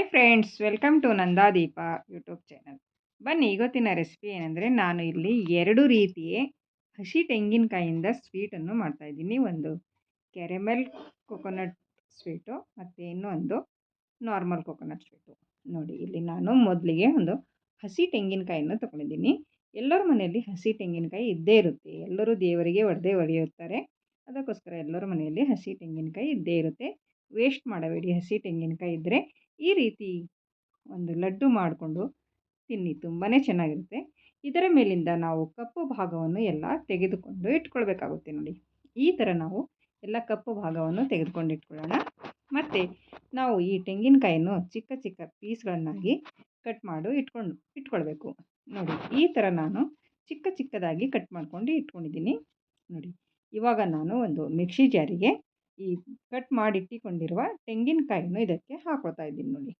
Hi friends welcome to Nandadeepa YouTube channel ಬನ್ನಿ ಇವತ್ತಿನ recipe ಏನಂದರೆ ನಾನು ಇಲ್ಲಿ ಎರಡು ರೀತಿಯ ಹಸಿ ತೆಂಗಿನಕಾಯಿಂದ ಸ್ವೀಟನ್ನು ಮಾಡ್ತಾಯಿದ್ದೀನಿ ಒಂದು ಕೆರೆಮೆಲ್ ಕೊಕೊನಟ್ ಸ್ವೀಟು ಮತ್ತು ಇನ್ನೊಂದು ನಾರ್ಮಲ್ ಕೊಕೊನಟ್ ಸ್ವೀಟು ನೋಡಿ, ಇಲ್ಲಿ ನಾನು ಮೊದಲಿಗೆ ಒಂದು ಹಸಿ ತೆಂಗಿನಕಾಯಿಯನ್ನು ತೊಗೊಂಡಿದ್ದೀನಿ. ಎಲ್ಲರ ಮನೆಯಲ್ಲಿ ಹಸಿ ತೆಂಗಿನಕಾಯಿ ಇದ್ದೇ ಇರುತ್ತೆ. ಎಲ್ಲರೂ ದೇವರಿಗೆ ಒಡೆದೇ ಹೊಡೆಯುತ್ತಾರೆ ಅದಕ್ಕೋಸ್ಕರ ಎಲ್ಲರ ಮನೆಯಲ್ಲಿ ಹಸಿ ತೆಂಗಿನಕಾಯಿ ಇದ್ದೇ ಇರುತ್ತೆ. ವೇಸ್ಟ್ ಮಾಡಬೇಡಿ, ಹಸಿ ತೆಂಗಿನಕಾಯಿ ಇದ್ದರೆ ಈ ರೀತಿ ಒಂದು ಲಡ್ಡು ಮಾಡಿಕೊಂಡು ತಿನ್ನಿ ತುಂಬಾ ಚೆನ್ನಾಗಿರುತ್ತೆ. ಇದರ ಮೇಲಿಂದ ನಾವು ಕಪ್ಪು ಭಾಗವನ್ನು ಎಲ್ಲ ತೆಗೆದುಕೊಂಡು ಇಟ್ಕೊಳ್ಬೇಕಾಗುತ್ತೆ ನೋಡಿ. ಈ ಥರ ನಾವು ಎಲ್ಲ ಕಪ್ಪು ಭಾಗವನ್ನು ತೆಗೆದುಕೊಂಡು ಇಟ್ಕೊಳ್ಳೋಣ. ಮತ್ತು ನಾವು ಈ ತೆಂಗಿನಕಾಯನ್ನು ಚಿಕ್ಕ ಚಿಕ್ಕ ಪೀಸ್ಗಳನ್ನಾಗಿ ಕಟ್ ಮಾಡಿ ಇಟ್ಕೊಂಡು, ಇಟ್ಕೊಳ್ಬೇಕು. ನೋಡಿ, ಈ ಥರ ನಾನು ಚಿಕ್ಕ ಚಿಕ್ಕದಾಗಿ ಕಟ್ ಮಾಡ್ಕೊಂಡು ಇಟ್ಕೊಂಡಿದ್ದೀನಿ. ನೋಡಿ, ಇವಾಗ ನಾನು ಒಂದು ಮಿಕ್ಸಿ ಜಾರಿಗೆ ಈ ಕಟ್ ಮಾಡಿಟ್ಟುಕೊಂಡಿರುವ ತೆಂಗಿನಕಾಯನ್ನು ಇದಕ್ಕೆ ಹಾಕ್ಕೊಳ್ತಾ ಇದ್ದೀನಿ ನೋಡಿ.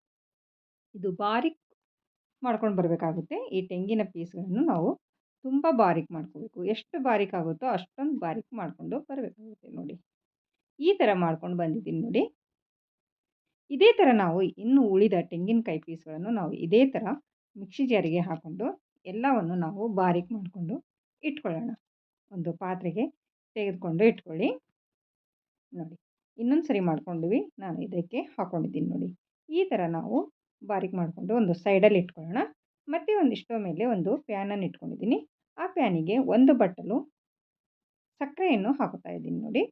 ಇದು ಬಾರಿಕ್ ಮಾಡ್ಕೊಂಡು ಬರಬೇಕಾಗುತ್ತೆ. ಈ ತೆಂಗಿನ ಪೀಸ್ಗಳನ್ನು ನಾವು ತುಂಬ ಬಾರಿಕ್ ಮಾಡ್ಕೋಬೇಕು. ಎಷ್ಟು ಬಾರಿಕ್ ಆಗುತ್ತೋ ಅಷ್ಟೊಂದು ಬಾರಿಕ್ ಮಾಡಿಕೊಂಡು ಬರಬೇಕಾಗುತ್ತೆ ನೋಡಿ. ಈ ಥರ ಮಾಡ್ಕೊಂಡು ಬಂದಿದ್ದೀನಿ ನೋಡಿ. ಇದೇ ಥರ ನಾವು ಇನ್ನು ಉಳಿದ ತೆಂಗಿನಕಾಯಿ ಪೀಸ್ಗಳನ್ನು ನಾವು ಇದೇ ಥರ ಮಿಕ್ಸಿ ಜಾರಿಗೆ ಹಾಕ್ಕೊಂಡು ಎಲ್ಲವನ್ನು ನಾವು ಬಾರಿಕ್ ಮಾಡಿಕೊಂಡು ಇಟ್ಕೊಳ್ಳೋಣ. ಒಂದು ಪಾತ್ರೆಗೆ ತೆಗೆದುಕೊಂಡು ಇಟ್ಕೊಳ್ಳಿ. ನೋಡಿ. ಇನ್ನೊಂದು ಸರಿ ಮಾಡ್ಕೊಂಡ್ವಿ. ನಾನು ಇದಕ್ಕೆ ಹಾಕ್ಕೊಂಡಿದ್ದೀನಿ ನೋಡಿ. ಈ ಥರ ನಾವು ಬಾರಿಕ್ ಮಾಡಿಕೊಂಡು ಒಂದು ಸೈಡಲ್ಲಿ ಇಟ್ಕೊಳ್ಳೋಣ. ಮತ್ತು ಒಂದು ಮೇಲೆ ಒಂದು ಪ್ಯಾನನ್ನು ಇಟ್ಕೊಂಡಿದ್ದೀನಿ. ಆ ಪ್ಯಾನಿಗೆ ಒಂದು ಬಟ್ಟಲು ಸಕ್ಕರೆಯನ್ನು ಹಾಕುತ್ತಾ ಇದ್ದೀನಿ ನೋಡಿ.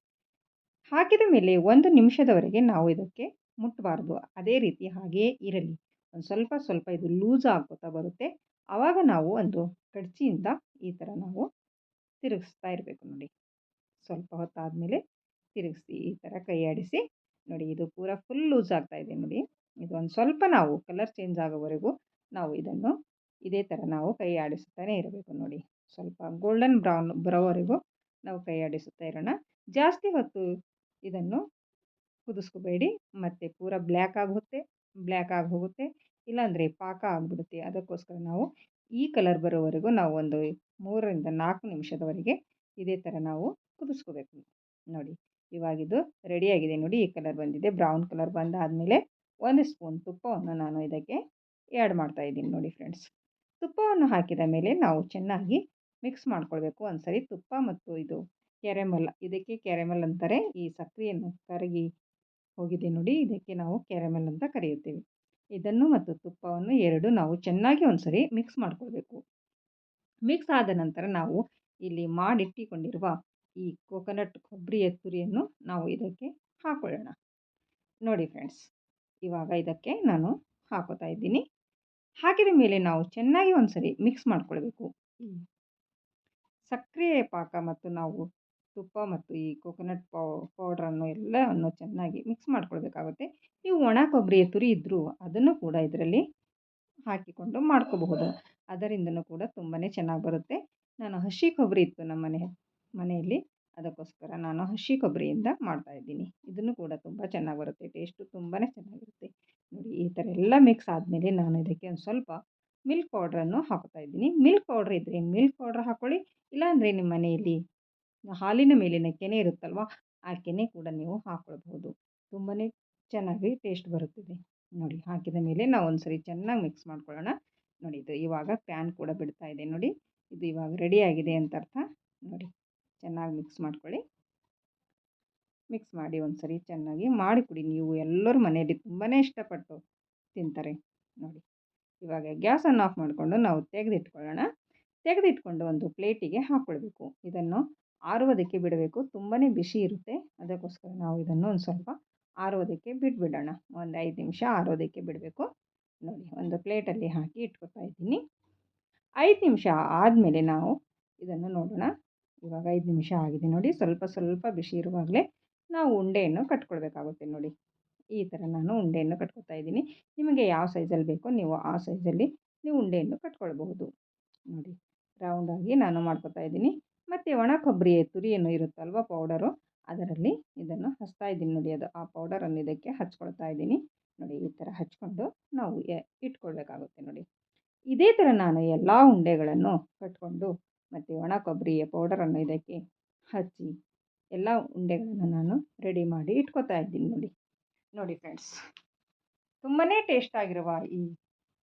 ಹಾಕಿದ ಮೇಲೆ ಒಂದು ನಿಮಿಷದವರೆಗೆ ನಾವು ಇದಕ್ಕೆ ಮುಟ್ಟಬಾರ್ದು ಅದೇ ರೀತಿ ಹಾಗೇ ಇರಲಿ. ಒಂದು ಸ್ವಲ್ಪ ಸ್ವಲ್ಪ ಇದು ಲೂಸ್ ಆಗೋತಾ ಬರುತ್ತೆ. ಆವಾಗ ನಾವು ಒಂದು ಕಡ್ಚಿಯಿಂದ ಈ ಥರ ನಾವು ತಿರುಗಿಸ್ತಾ ಇರಬೇಕು ನೋಡಿ. ಸ್ವಲ್ಪ ಹೊತ್ತಾದಮೇಲೆ ತಿರುಗಿಸಿ ಈ ಥರ ಕೈ ಆಡಿಸಿ ನೋಡಿ ಇದು ಪೂರ ಫುಲ್ ಲೂಸ್ ಆಗ್ತಾ ಇದೆ ನೋಡಿ. ಇದು ಒಂದು ಸ್ವಲ್ಪ ನಾವು ಕಲರ್ ಚೇಂಜ್ ಆಗೋವರೆಗೂ ನಾವು ಇದನ್ನು ಇದೇ ಥರ ನಾವು ಕೈ ಆಡಿಸುತ್ತಾನೆ ಇರಬೇಕು ನೋಡಿ. ಸ್ವಲ್ಪ ಗೋಲ್ಡನ್ ಬ್ರೌನ್ ಬರೋವರೆಗೂ ನಾವು ಕೈ ಆಡಿಸುತ್ತಾ ಇರೋಣ. ಜಾಸ್ತಿ ಹೊತ್ತು ಇದನ್ನು ಕುದಿಸ್ಕೋಬೇಡಿ. ಮತ್ತು ಪೂರ ಬ್ಲ್ಯಾಕ್ ಆಗುತ್ತೆ ಬ್ಲ್ಯಾಕ್ ಆಗಿ ಹೋಗುತ್ತೆ ಇಲ್ಲಾಂದರೆ ಪಾಕ ಆಗಿಬಿಡುತ್ತೆ. ಅದಕ್ಕೋಸ್ಕರ ನಾವು ಈ ಕಲರ್ ಬರೋವರೆಗೂ ನಾವು ಒಂದು ಮೂರರಿಂದ ನಾಲ್ಕು ನಿಮಿಷದವರೆಗೆ ಇದೇ ಥರ ನಾವು ಕುದಿಸ್ಕೋಬೇಕು. ನೋಡಿ. ಇವಾಗಿದು ರೆಡಿಯಾಗಿದೆ ನೋಡಿ ಈ ಕಲರ್ ಬಂದಿದೆ. ಬ್ರೌನ್ ಕಲರ್ ಬಂದಾದಮೇಲೆ ಒಂದು ಸ್ಪೂನ್ ತುಪ್ಪವನ್ನು ನಾನು ಇದಕ್ಕೆ ಆ್ಯಡ್ ಮಾಡ್ತಾ ಇದ್ದೀನಿ ನೋಡಿ ಫ್ರೆಂಡ್ಸ್ ತುಪ್ಪವನ್ನು ಹಾಕಿದ ಮೇಲೆ ನಾವು ಚೆನ್ನಾಗಿ ಮಿಕ್ಸ್ ಮಾಡ್ಕೊಳ್ಬೇಕು. ಒಂದ್ಸರಿ ತುಪ್ಪ ಮತ್ತು ಇದು ಕೆರೆಮಲ್ ಇದಕ್ಕೆ ಕೆರೆಮಲ್ ಅಂತಾರೆ. ಈ ಸಕ್ಕರೆಯನ್ನು ಕರಗಿ ಹೋಗಿದೆ ನೋಡಿ. ಇದಕ್ಕೆ ನಾವು ಕೆರೆಮಲ್ ಅಂತ ಕರೆಯುತ್ತೇವೆ. ಇದನ್ನು ಮತ್ತು ತುಪ್ಪವನ್ನು ಎರಡು ನಾವು ಚೆನ್ನಾಗಿ ಒಂದ್ಸರಿ ಮಿಕ್ಸ್ ಮಾಡ್ಕೊಳ್ಬೇಕು. ಮಿಕ್ಸ್ ಆದ ನಂತರ ನಾವು ಇಲ್ಲಿ ಮಾಡಿಟ್ಟಿಕೊಂಡಿರುವ ಈ ಕೋಕೋನಟ್ ಕೊಬ್ಬರಿಯ ತುರಿಯನ್ನು ನಾವು ಇದಕ್ಕೆ ಹಾಕೊಳ್ಳೋಣ. ನೋಡಿ ಫ್ರೆಂಡ್ಸ್ ಇವಾಗ ಇದಕ್ಕೆ ನಾನು ಹಾಕೋತಾ ಇದ್ದೀನಿ. ಹಾಕಿದ ಮೇಲೆ ನಾವು ಚೆನ್ನಾಗಿ ಒಂದು ಸರಿ ಮಿಕ್ಸ್ ಮಾಡ್ಕೊಳ್ಬೇಕು. ಸಕ್ಕರೆ ಪಾಕ ಮತ್ತು ನಾವು ತುಪ್ಪ ಮತ್ತು ಈ ಕೋಕೋನಟ್ ಪೌ ಪೌಡ್ರನ್ನು ಎಲ್ಲವನ್ನು ಚೆನ್ನಾಗಿ ಮಿಕ್ಸ್ ಮಾಡ್ಕೊಳ್ಬೇಕಾಗುತ್ತೆ. ನೀವು ಒಣ ಕೊಬ್ಬರಿಯ ತುರಿ ಇದ್ದರೂ ಅದನ್ನು ಕೂಡ ಇದರಲ್ಲಿ ಹಾಕಿಕೊಂಡು ಮಾಡ್ಕೋಬಹುದು. ಅದರಿಂದನೂ ಕೂಡ ತುಂಬಾ ಚೆನ್ನಾಗಿ ಬರುತ್ತೆ. ನಾನು ಹಸಿ ಕೊಬ್ಬರಿ ಇತ್ತು ನಮ್ಮ ಮನೆ ಮನೆಯಲ್ಲಿ. ಅದಕ್ಕೋಸ್ಕರ ನಾನು ಹಸಿ ಕೊಬ್ಬರಿಯಿಂದ ಮಾಡ್ತಾಯಿದ್ದೀನಿ ಇದನ್ನು ಕೂಡ ತುಂಬ ಚೆನ್ನಾಗಿ ಬರುತ್ತೆ. ಟೇಸ್ಟು ತುಂಬಾ ಚೆನ್ನಾಗಿರುತ್ತೆ. ನೋಡಿ, ಈ ಥರ ಎಲ್ಲ ಮಿಕ್ಸ್ ಆದಮೇಲೆ ನಾನು ಇದಕ್ಕೆ ಒಂದು ಸ್ವಲ್ಪ ಮಿಲ್ಕ್ ಪೌಡ್ರನ್ನು ಹಾಕ್ತಾ ಇದ್ದೀನಿ. ಮಿಲ್ಕ್ ಪೌಡ್ರ್ ಇದ್ದರೆ ಮಿಲ್ಕ್ ಪೌಡ್ರ್ ಹಾಕ್ಕೊಳ್ಳಿ ಇಲ್ಲಾಂದರೆ ನಿಮ್ಮ ಮನೆಯಲ್ಲಿ ಹಾಲಿನ ಮೇಲಿನ ಕೆನೆ ಇರುತ್ತಲ್ವ, ಆ ಕೆನೆ ಕೂಡ ನೀವು ಹಾಕ್ಕೊಳ್ಬೋದು ತುಂಬಾ ಚೆನ್ನಾಗಿ ಟೇಸ್ಟ್ ಬರುತ್ತದೆ. ನೋಡಿ, ಹಾಕಿದ ಮೇಲೆ ನಾವು ಒಂದು ಸರಿ ಚೆನ್ನಾಗಿ ಮಿಕ್ಸ್ ಮಾಡ್ಕೊಳ್ಳೋಣ. ನೋಡಿ, ಇದು ಇವಾಗ ಪ್ಯಾನ್ ಕೂಡ ಬಿಡ್ತಾ ಇದೆ. ನೋಡಿ, ಇದು ಇವಾಗ ರೆಡಿಯಾಗಿದೆ ಅಂತ ಅರ್ಥ. ನೋಡಿ. ಚೆನ್ನಾಗಿ ಮಿಕ್ಸ್ ಮಾಡ್ಕೊಳ್ಳಿ. ಮಿಕ್ಸ್ ಮಾಡಿ ಒಂದು ಸರಿ ಚೆನ್ನಾಗಿ ಮಾಡಿ ಕುಡಿ ನೀವು ಎಲ್ಲರೂ ಮನೆಯಲ್ಲಿ ತುಂಬಾ ಇಷ್ಟಪಟ್ಟು ತಿಂತಾರೆ. ನೋಡಿ, ಇವಾಗ ಗ್ಯಾಸನ್ನು ಆಫ್ ಮಾಡಿಕೊಂಡು ನಾವು ತೆಗೆದಿಟ್ಕೊಳ್ಳೋಣ. ತೆಗೆದಿಟ್ಕೊಂಡು ಒಂದು ಪ್ಲೇಟಿಗೆ ಹಾಕ್ಕೊಳ್ಬೇಕು. ಇದನ್ನು ಆರುವುದಕ್ಕೆ ಬಿಡಬೇಕು. ತುಂಬಾ ಬಿಸಿ ಇರುತ್ತೆ. ಅದಕ್ಕೋಸ್ಕರ ನಾವು ಇದನ್ನು ಒಂದು ಸ್ವಲ್ಪ ಆರೋದಕ್ಕೆ ಬಿಟ್ಬಿಡೋಣ. ಒಂದು ಐದು ನಿಮಿಷ ಆರೋದಕ್ಕೆ ಬಿಡಬೇಕು. ನೋಡಿ, ಒಂದು ಪ್ಲೇಟಲ್ಲಿ ಹಾಕಿ ಇಟ್ಕೊತಾ ಇದ್ದೀನಿ. ಐದು ನಿಮಿಷ ಆದಮೇಲೆ ನಾವು ಇದನ್ನು ನೋಡೋಣ. ಇವಾಗ ಐದು ನಿಮಿಷ ಆಗಿದೆ ನೋಡಿ. ಸ್ವಲ್ಪ ಸ್ವಲ್ಪ ಬಿಸಿ ಇರುವಾಗಲೇ ನಾವು ಉಂಡೆಯನ್ನು ಕಟ್ಕೊಳ್ಬೇಕಾಗುತ್ತೆ ನೋಡಿ. ಈ ಥರ ನಾನು ಉಂಡೆಯನ್ನು ಕಟ್ಕೊತಾ ಇದ್ದೀನಿ. ನಿಮಗೆ ಯಾವ ಸೈಜಲ್ಲಿ ಬೇಕೋ ನೀವು ಆ ಸೈಜಲ್ಲಿ ನೀವು ಉಂಡೆಯನ್ನು ಕಟ್ಕೊಳ್ಬಹುದು. ನೋಡಿ ರೌಂಡಾಗಿ ನಾನು ಮಾಡ್ಕೊತಾ ಇದ್ದೀನಿ. ಮತ್ತು ಒಣ ಕೊಬ್ಬರಿ ತುರಿಯನ್ನು ಇರುತ್ತಲ್ವ ಪೌಡರು ಅದರಲ್ಲಿ ಇದನ್ನು ಹಚ್ತಾ ಇದ್ದೀನಿ ನೋಡಿ. ಅದು ಆ ಪೌಡರನ್ನು ಇದಕ್ಕೆ ಹಚ್ಕೊಳ್ತಾ ಇದ್ದೀನಿ. ನೋಡಿ, ಈ ಥರ ಹಚ್ಕೊಂಡು ನಾವು ಇಟ್ಕೊಳ್ಬೇಕಾಗುತ್ತೆ ನೋಡಿ. ಇದೇ ಥರ ನಾನು ಎಲ್ಲ ಉಂಡೆಗಳನ್ನು ಕಟ್ಕೊಂಡು ಮತ್ತು ಒಣ ಕೊಬ್ಬರಿಯ ಪೌಡರನ್ನು ಇದಕ್ಕೆ ಹಚ್ಚಿ ಎಲ್ಲ ಉಂಡೆಗಳನ್ನು ನಾನು ರೆಡಿ ಮಾಡಿ ಇಟ್ಕೋತಾ ಇದ್ದೀನಿ ನೋಡಿ. ನೋಡಿ ಫ್ರೆಂಡ್ಸ್ ತುಂಬಾ ಟೇಸ್ಟ್ ಆಗಿರುವ ಈ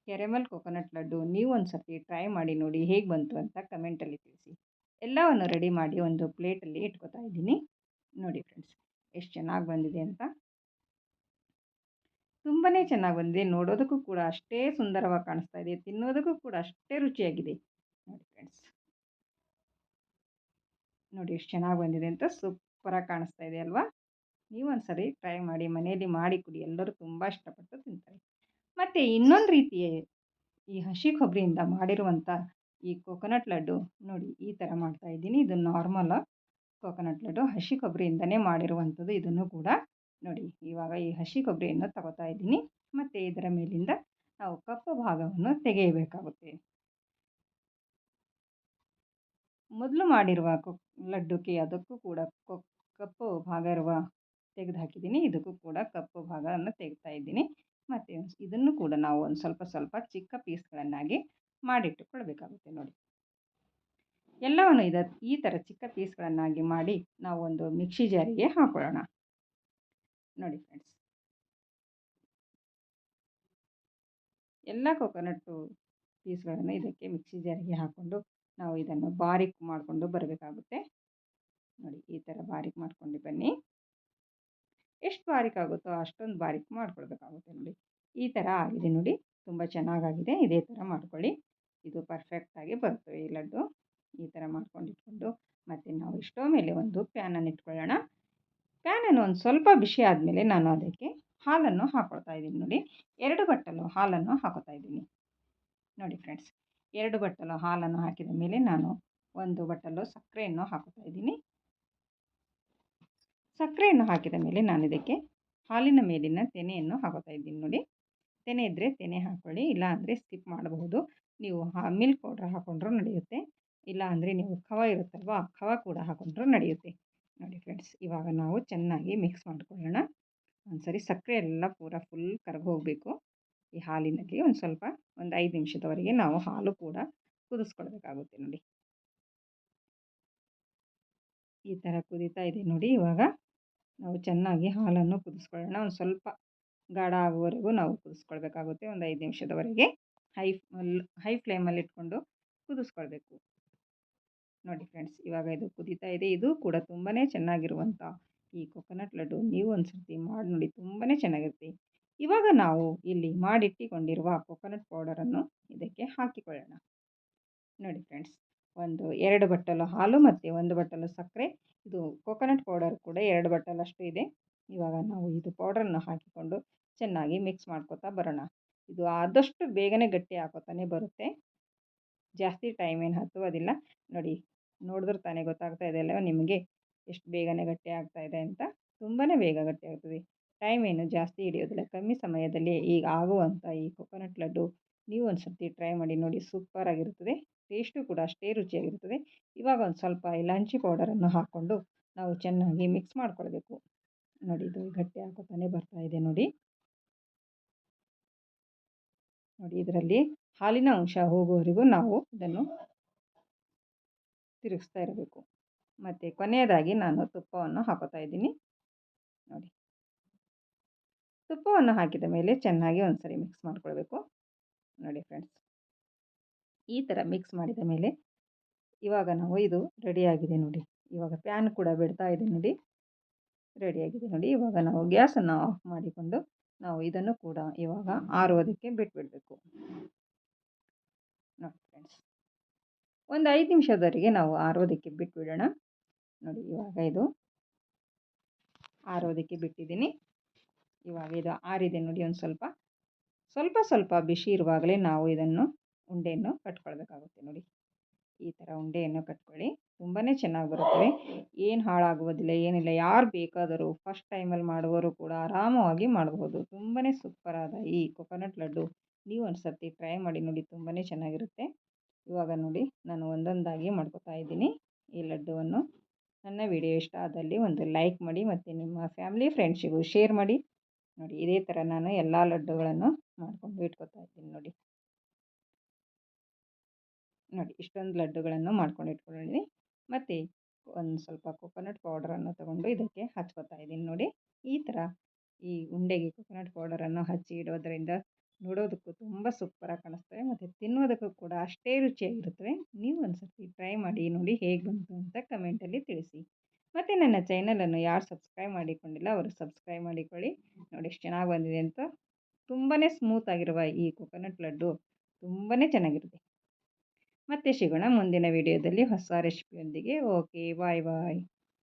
ಕೆರೆಮಲ್ ಕೊಕೊನಟ್ ಲಡ್ಡು ನೀವು ಒಂದು ಸರ್ತಿ ಟ್ರೈ ಮಾಡಿ ನೋಡಿ ಹೇಗೆ ಬಂತು ಅಂತ ಕಮೆಂಟಲ್ಲಿ ತಿಳಿಸಿ. ಎಲ್ಲವನ್ನು ರೆಡಿ ಮಾಡಿ ಒಂದು ಪ್ಲೇಟಲ್ಲಿ ಇಟ್ಕೋತಾ ಇದ್ದೀನಿ. ನೋಡಿ ಫ್ರೆಂಡ್ಸ್ ಎಷ್ಟು ಚೆನ್ನಾಗಿ ಬಂದಿದೆ ಅಂತ. ತುಂಬಾ ಚೆನ್ನಾಗಿ ಬಂದಿದೆ, ನೋಡೋದಕ್ಕೂ ಕೂಡ ಅಷ್ಟೇ ಸುಂದರವಾಗಿ ಕಾಣಿಸ್ತಾ ಇದೆ, ತಿನ್ನೋದಕ್ಕೂ ಕೂಡ ಅಷ್ಟೇ ರುಚಿಯಾಗಿದೆ. ನೋಡಿ ಫ್ರೆಂಡ್ಸ್ ನೋಡಿ ಎಷ್ಟು ಚೆನ್ನಾಗಿ ಬಂದಿದೆ ಅಂತ ಸೂಪರಾಗಿ ಕಾಣಿಸ್ತಾ ಇದೆ ಅಲ್ವಾ? ನೀವು ಒಂದ್ಸರಿ ಟ್ರೈ ಮಾಡಿ, ಮನೆಯಲ್ಲಿ ಮಾಡಿ ಕುಡಿ. ಎಲ್ಲರೂ ತುಂಬ ಇಷ್ಟಪಟ್ಟು ತಿಂತಾರೆ. ಮತ್ತು ಇನ್ನೊಂದು ರೀತಿಯ ಈ ಹಸಿ ಕೊಬ್ಬರಿಯಿಂದ ಮಾಡಿರುವಂಥ ಈ ಕೊಕೊನಟ್ ಲಡ್ಡು ನೋಡಿ, ಈ ಥರ ಮಾಡ್ತಾ ಇದ್ದೀನಿ. ಇದು ನಾರ್ಮಲ್ ಕೊಕೊನಟ್ ಲಡ್ಡು. ಹಸಿ ಕೊಬ್ಬರಿಯಿಂದನೇ ಮಾಡಿರುವಂಥದ್ದು ಇದನ್ನು ಕೂಡ ನೋಡಿ, ಇವಾಗ ಈ ಹಸಿ ಕೊಬ್ಬರಿಯನ್ನು ತಗೋತಾ ಇದ್ದೀನಿ. ಮತ್ತು ಇದರ ಮೇಲಿಂದ ನಾವು ಕಪ್ಪು ಭಾಗವನ್ನು ತೆಗೆಯಬೇಕಾಗುತ್ತೆ. ಮೊದಲು ಮಾಡಿರುವ ಕೊ ಲಡ್ಡುಗೆ ಅದಕ್ಕೂ ಕೂಡ ಕಪ್ಪು ಭಾಗ ಇರುವ ತೆಗೆದು ಹಾಕಿದ್ದೀನಿ. ಇದಕ್ಕೂ ಕೂಡ ಕಪ್ಪು ಭಾಗವನ್ನು ತೆಗಿತಾ ಇದ್ದೀನಿ. ಮತ್ತು ಇದನ್ನು ಕೂಡ ನಾವು ಒಂದು ಸ್ವಲ್ಪ ಸ್ವಲ್ಪ ಚಿಕ್ಕ ಪೀಸ್ಗಳನ್ನಾಗಿ ಮಾಡಿಟ್ಟುಕೊಳ್ಬೇಕಾಗುತ್ತೆ ನೋಡಿ. ಎಲ್ಲವನ್ನು ಇದ, ಈ ಥರ ಚಿಕ್ಕ ಪೀಸ್ಗಳನ್ನಾಗಿ ಮಾಡಿ ನಾವು ಒಂದು ಮಿಕ್ಸಿ ಜಾರಿಗೆ ಹಾಕೊಳ್ಳೋಣ. ನೋಡಿ ಫ್ರೆಂಡ್ಸ್ ಎಲ್ಲ ಕೊಕೊನಟ್ಟು ಪೀಸ್ಗಳನ್ನು ಇದಕ್ಕೆ ಮಿಕ್ಸಿ ಜಾರಿಗೆ ಹಾಕ್ಕೊಂಡು ನಾವು ಇದನ್ನು ಬಾರಿಕ್ ಮಾಡಿಕೊಂಡು ಬರಬೇಕಾಗುತ್ತೆ. ನೋಡಿ, ಈ ಥರ ಬಾರಿಕ್ ಮಾಡ್ಕೊಂಡು ಬನ್ನಿ. ಎಷ್ಟು ಬಾರಿಕ್ ಆಗುತ್ತೋ ಅಷ್ಟೊಂದು ಬಾರಿಕ್ ಮಾಡ್ಕೊಳ್ಬೇಕಾಗುತ್ತೆ ನೋಡಿ. ಈ ಥರ ಆಗಿದೆ ನೋಡಿ, ತುಂಬ ಚೆನ್ನಾಗಾಗಿದೆ. ಇದೇ ಥರ ಮಾಡ್ಕೊಳ್ಳಿ. ಇದು ಪರ್ಫೆಕ್ಟಾಗಿ ಬರುತ್ತೆ ಈ ಲಡ್ಡು. ಈ ಥರ ಮಾಡ್ಕೊಂಡು ಇಟ್ಕೊಂಡು ಮತ್ತು ನಾವು ಇಷ್ಟೋ ಮೇಲೆ ಒಂದು ಪ್ಯಾನನ್ನು ಇಟ್ಕೊಳ್ಳೋಣ. ಪ್ಯಾನನ್ನು ಒಂದು ಸ್ವಲ್ಪ ಬಿಸಿ ಆದಮೇಲೆ ನಾನು ಅದಕ್ಕೆ ಹಾಲನ್ನು ಹಾಕ್ಕೊಳ್ತಾ ಇದ್ದೀನಿ ನೋಡಿ. ಎರಡು ಬಟ್ಟಲು ಹಾಲನ್ನು ಹಾಕೋತಾ ಇದ್ದೀನಿ. ನೋಡಿ ಫ್ರೆಂಡ್ಸ್ ಎರಡು ಬಟ್ಟಲು ಹಾಲನ್ನು ಹಾಕಿದ ಮೇಲೆ ನಾನು ಒಂದು ಬಟ್ಟಲು ಸಕ್ಕರೆಯನ್ನು ಹಾಕುತ್ತಾ ಇದ್ದೀನಿ. ಸಕ್ಕರೆಯನ್ನು ಹಾಕಿದ ಮೇಲೆ ನಾನು ಇದಕ್ಕೆ ಹಾಲಿನ ಮೇಲಿನ ತೆನೆಯನ್ನು ಹಾಕುತ್ತಾ ಇದ್ದೀನಿ ನೋಡಿ. ತೆನೆ ಇದ್ದರೆ ತೆನೆ ಹಾಕ್ಕೊಳ್ಳಿ ಇಲ್ಲ ಅಂದರೆ ಸ್ಕಿಪ್ ಮಾಡಬಹುದು. ನೀವು ಮಿಲ್ಕ್ ಪೌಡ್ರ್ ಹಾಕ್ಕೊಂಡ್ರೂ ನಡೆಯುತ್ತೆ. ಇಲ್ಲ ಅಂದರೆ ನೀವು ಖವ ಇರುತ್ತಲ್ವಾ ಖವ ಕೂಡ ಹಾಕ್ಕೊಂಡ್ರೂ ನಡೆಯುತ್ತೆ. ನೋಡಿ ಫ್ರೆಂಡ್ಸ್, ಇವಾಗ ನಾವು ಚೆನ್ನಾಗಿ ಮಿಕ್ಸ್ ಮಾಡ್ಕೊಳ್ಳೋಣ. ಒಂದು ಸರಿ ಸಕ್ಕರೆ ಎಲ್ಲ ಪೂರ ಫುಲ್ ಕರಗಿ ಹೋಗಬೇಕು ಈ ಹಾಲಿನಲ್ಲಿ ಒಂದು ಸ್ವಲ್ಪ ಒಂದು ಐದು ನಿಮಿಷದವರೆಗೆ ನಾವು ಹಾಲು ಕೂಡ ಕುದಿಸ್ಕೊಳ್ಬೇಕಾಗುತ್ತೆ ನೋಡಿ. ಈ ಥರ ಕುದೀತಾ ಇದೆ ನೋಡಿ ಇವಾಗ. ನಾವು ಚೆನ್ನಾಗಿ ಹಾಲನ್ನು ಕುದಿಸ್ಕೊಳ್ಳೋಣ. ಒಂದು ಸ್ವಲ್ಪ ಗಾಢ ಆಗುವವರೆಗೂ ನಾವು ಕುದಿಸ್ಕೊಳ್ಬೇಕಾಗುತ್ತೆ. ಒಂದು ಐದು ನಿಮಿಷದವರೆಗೆ ಹೈ ಹೈ ಫ್ಲೇಮಲ್ಲಿ ಇಟ್ಕೊಂಡು ಕುದಿಸ್ಕೊಳ್ಬೇಕು. ನೋಡಿ ಫ್ರೆಂಡ್ಸ್, ಇವಾಗ ಇದು ಕುದೀತಾ ಇದೆ. ಇದು ಕೂಡ ತುಂಬಾ ಚೆನ್ನಾಗಿರುವಂಥ ಈ ಕೊಕೊನಟ್ ಲಡ್ಡು ನೀವು ಒಂದು ಸರ್ತಿ ಮಾಡಿ ನೋಡಿ ತುಂಬಾ ಚೆನ್ನಾಗಿರುತ್ತೆ. ಇವಾಗ ನಾವು ಇಲ್ಲಿ ಮಾಡಿಟ್ಟುಕೊಂಡಿರುವ ಕೊಕೊನಟ್ ಪೌಡರನ್ನು ಇದಕ್ಕೆ ಹಾಕಿಕೊಳ್ಳೋಣ. ನೋಡಿ ಫ್ರೆಂಡ್ಸ್ ಒಂದು ಎರಡು ಬಟ್ಟಲು ಹಾಲು ಮತ್ತು ಒಂದು ಬಟ್ಟಲು ಸಕ್ಕರೆ. ಇದು ಕೊಕೊನಟ್ ಪೌಡರ್ ಕೂಡ ಎರಡು ಬಟ್ಟಲಷ್ಟು ಇದೆ. ಇವಾಗ ನಾವು ಇದು ಪೌಡರನ್ನು ಹಾಕಿಕೊಂಡು ಚೆನ್ನಾಗಿ ಮಿಕ್ಸ್ ಮಾಡ್ಕೊತಾ ಬರೋಣ. ಇದು ಆದಷ್ಟು ಬೇಗನೆ ಗಟ್ಟಿ ಹಾಕೋತಾನೆ ಬರುತ್ತೆ. ಜಾಸ್ತಿ ಟೈಮ್ ಏನು ಹತ್ತುವುದಿಲ್ಲ. ನೋಡಿ, ನೋಡಿದ್ರೆ ತಾನೇ ಗೊತ್ತಾಗ್ತಾ ಇದೆ ಅಲ್ಲವ ನಿಮಗೆ ಎಷ್ಟು ಬೇಗನೆ ಗಟ್ಟಿ ಆಗ್ತಾ ಇದೆ ಅಂತ. ತುಂಬಾ ಬೇಗ ಗಟ್ಟಿ ಆಗ್ತದೆ. ಟೈಮ್ ಏನು ಜಾಸ್ತಿ ಹಿಡಿಯೋದಿಲ್ಲ. ಕಮ್ಮಿ ಸಮಯದಲ್ಲಿ ಈಗ ಆಗುವಂಥ ಈ ಕೊಕೊನಟ್ ಲಡ್ಡು ನೀವು ಒಂದು ಸರ್ತಿ ಟ್ರೈ ಮಾಡಿ ನೋಡಿ ಸೂಪರಾಗಿರುತ್ತದೆ ಟೇಸ್ಟು ಕೂಡ ಅಷ್ಟೇ ರುಚಿಯಾಗಿರುತ್ತದೆ. ಇವಾಗ ಒಂದು ಸ್ವಲ್ಪ ಇಲಾಂಚಿ ಪೌಡರನ್ನು ಹಾಕ್ಕೊಂಡು ನಾವು ಚೆನ್ನಾಗಿ ಮಿಕ್ಸ್ ಮಾಡ್ಕೊಳ್ಬೇಕು. ನೋಡಿ ಇದು ಗಟ್ಟಿ ಹಾಕೋತಾನೆ ಬರ್ತಾ ಇದೆ ನೋಡಿ. ನೋಡಿ ಇದರಲ್ಲಿ ಹಾಲಿನ ಅಂಶ ಹೋಗುವವರೆಗೂ ನಾವು ಇದನ್ನು ತಿರುಗಿಸ್ತಾ ಇರಬೇಕು. ಮತ್ತು ಕೊನೆಯದಾಗಿ ನಾನು ತುಪ್ಪವನ್ನು ಹಾಕೋತಾ ಇದ್ದೀನಿ. ನೋಡಿ. ತುಪ್ಪವನ್ನು ಹಾಕಿದ ಮೇಲೆ ಚೆನ್ನಾಗಿ ಒಂದು ಸರಿ ಮಿಕ್ಸ್ ಮಾಡ್ಕೊಳ್ಬೇಕು. ನೋಡಿ ಫ್ರೆಂಡ್ಸ್ ಈ ಥರ ಮಿಕ್ಸ್ ಮಾಡಿದ ಮೇಲೆ ಇವಾಗ ನಾವು ಇದು ರೆಡಿಯಾಗಿದೆ ನೋಡಿ. ಇವಾಗ ಪ್ಯಾನ್ ಕೂಡ ಬಿಡ್ತಾ ಇದೆ ನೋಡಿ. ರೆಡಿಯಾಗಿದೆ ನೋಡಿ. ಇವಾಗ ನಾವು ಗ್ಯಾಸನ್ನು ಆಫ್ ಮಾಡಿಕೊಂಡು ನಾವು ಇದನ್ನು ಕೂಡ ಇವಾಗ ಆರೋದಕ್ಕೆ ಬಿಟ್ಬಿಡಬೇಕು. ನೋಡಿ ಫ್ರೆಂಡ್ಸ್ ಒಂದು ಐದು ನಿಮಿಷದವರೆಗೆ ನಾವು ಆರೋದಕ್ಕೆ ಬಿಟ್ಬಿಡೋಣ. ನೋಡಿ ಇವಾಗ ಇದು ಆರೋದಕ್ಕೆ ಬಿಟ್ಟಿದ್ದೀನಿ. ಇವಾಗ ಇದು ಆರಿದೆ ನೋಡಿ ಒಂದು ಸ್ವಲ್ಪ. ಸ್ವಲ್ಪ ಸ್ವಲ್ಪ ಬಿಸಿ ಇರುವಾಗಲೇ ನಾವು ಇದನ್ನು ಉಂಡೆಯನ್ನು ಕಟ್ಕೊಳ್ಬೇಕಾಗುತ್ತೆ ನೋಡಿ. ಈ ಥರ ಉಂಡೆಯನ್ನು ಕಟ್ಕೊಳ್ಳಿ. ತುಂಬಾ ಚೆನ್ನಾಗಿ ಬರುತ್ತವೆ. ಏನು ಹಾಳಾಗುವುದಿಲ್ಲ, ಏನಿಲ್ಲ. ಯಾರು ಬೇಕಾದರೂ ಫಸ್ಟ್ ಟೈಮಲ್ಲಿ ಮಾಡುವವರು ಕೂಡ ಆರಾಮವಾಗಿ ಮಾಡಬಹುದು ತುಂಬಾ ಸೂಪರಾದ ಈ ಕೊಕೊನಟ್ ಲಡ್ಡು. ನೀವು ಒಂದು ಸರ್ತಿ ಟ್ರೈ ಮಾಡಿ ನೋಡಿ ತುಂಬಾ ಚೆನ್ನಾಗಿರುತ್ತೆ. ಇವಾಗ ನೋಡಿ ನಾನು ಒಂದೊಂದಾಗಿ ಮಾಡ್ಕೋತಾ ಇದ್ದೀನಿ ಈ ಲಡ್ಡುವನ್ನು. ನನ್ನ ವಿಡಿಯೋ ಇಷ್ಟ ಆದಲ್ಲಿ ಒಂದು ಲೈಕ್ ಮಾಡಿ ಮತ್ತು ನಿಮ್ಮ ಫ್ಯಾಮಿಲಿ ಫ್ರೆಂಡ್ಸಿಗೂ ಶೇರ್ ಮಾಡಿ. ನೋಡಿ, ಇದೇ ಥರ ನಾನು ಎಲ್ಲ ಲಡ್ಡುಗಳನ್ನು ಮಾಡಿಕೊಂಡು ಇಟ್ಕೋತಾ ಇದ್ದೀನಿ ನೋಡಿ. ನೋಡಿ, ಇಷ್ಟೊಂದು ಲಡ್ಡುಗಳನ್ನು ಮಾಡ್ಕೊಂಡು ಇಟ್ಕೊಂಡಿದ್ದೀನಿ. ಮತ್ತು ಒಂದು ಸ್ವಲ್ಪ ಕೊಕೊನಟ್ ಪೌಡ್ರನ್ನು ತಗೊಂಡು ಇದಕ್ಕೆ ಹಚ್ಕೋತಾ ಇದ್ದೀನಿ ನೋಡಿ. ಈ ಥರ ಈ ಉಂಡೆಗೆ ಕೊಕೊನಟ್ ಪೌಡರನ್ನು ಹಚ್ಚಿ ಇಡೋದರಿಂದ ನೋಡೋದಕ್ಕೂ ತುಂಬ ಸೂಪರಾಗಿ ಕಾಣಿಸ್ತವೆ ಮತ್ತು ತಿನ್ನೋದಕ್ಕೂ ಕೂಡ ಅಷ್ಟೇ ರುಚಿಯಾಗಿರುತ್ತವೆ. ನೀವು ಒಂದು ಸರ್ತಿ ಟ್ರೈ ಮಾಡಿ ನೋಡಿ ಹೇಗೆ ಬಂತು ಅಂತ ಕಮೆಂಟಲ್ಲಿ ತಿಳಿಸಿ. ಮತ್ತು ನನ್ನ ಚಾನಲನ್ನು ಯಾರು ಸಬ್ಸ್ಕ್ರೈಬ್ ಮಾಡಿಕೊಂಡಿಲ್ಲ ಅವರು ಸಬ್ಸ್ಕ್ರೈಬ್ ಮಾಡಿಕೊಳ್ಳಿ. ನೋಡಿ ಎಷ್ಟು ಚೆನ್ನಾಗಿ ಬಂದಿದೆ ಅಂತ. ತುಂಬಾ ಸ್ಮೂತಾಗಿರುವ ಈ ಕೊಕೊನಟ್ ಲಡ್ಡು ತುಂಬಾ ಚೆನ್ನಾಗಿರುತ್ತೆ. ಮತ್ತೆ ಸಿಗೋಣ ಮುಂದಿನ ವಿಡಿಯೋದಲ್ಲಿ ಹೊಸ ರೆಸಿಪಿಯೊಂದಿಗೆ ಓಕೆ ಬಾಯ್ ಬಾಯ್